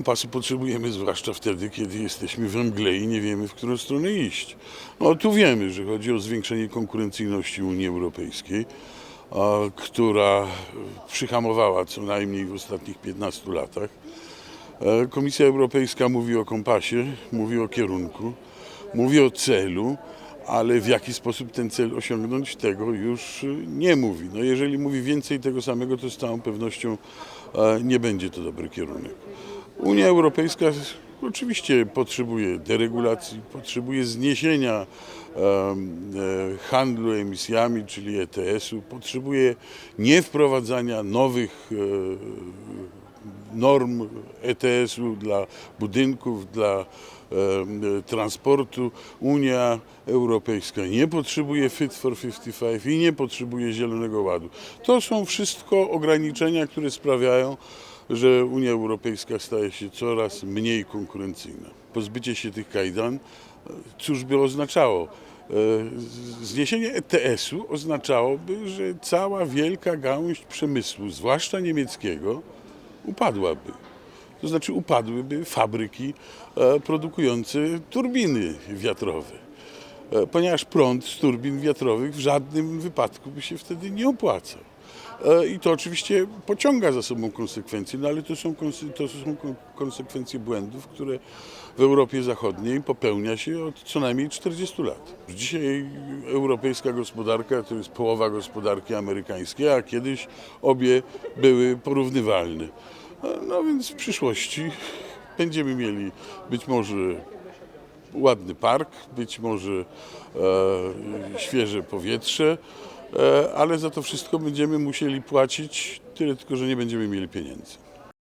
Kompasu potrzebujemy zwłaszcza wtedy, kiedy jesteśmy we mgle i nie wiemy, w którą stronę iść. No tu wiemy, że chodzi o zwiększenie konkurencyjności Unii Europejskiej, która przyhamowała co najmniej w ostatnich 15 latach. E, Komisja Europejska mówi o kompasie, mówi o kierunku, mówi o celu, ale w jaki sposób ten cel osiągnąć, tego już nie mówi. No jeżeli mówi więcej tego samego, to z całą pewnością e, nie będzie to dobry kierunek. Unia Europejska oczywiście potrzebuje deregulacji, potrzebuje zniesienia e, handlu emisjami, czyli ETS-u, potrzebuje niewprowadzania nowych e, norm ETS-u dla budynków, dla e, transportu. Unia Europejska nie potrzebuje Fit for 55 i nie potrzebuje Zielonego Ładu. To są wszystko ograniczenia, które sprawiają, że Unia Europejska staje się coraz mniej konkurencyjna. Pozbycie się tych kajdan, cóż by oznaczało? E, Zniesienie ETS-u oznaczałoby, że cała wielka gałąź przemysłu, zwłaszcza niemieckiego, upadłaby. To znaczy upadłyby fabryki e, produkujące turbiny wiatrowe. E, Ponieważ prąd z turbin wiatrowych w żadnym wypadku by się wtedy nie opłacał. E, I to oczywiście pociąga za sobą konsekwencje, no ale to są, to są kon- konsekwencje błędów, które w Europie Zachodniej popełnia się od co najmniej 40 lat. Dzisiaj europejska gospodarka to jest połowa gospodarki amerykańskiej, a kiedyś obie były porównywalne. E, No więc w przyszłości będziemy mieli być może ładny park, być może e, świeże powietrze, ale za to wszystko będziemy musieli płacić, tyle tylko, że nie będziemy mieli pieniędzy.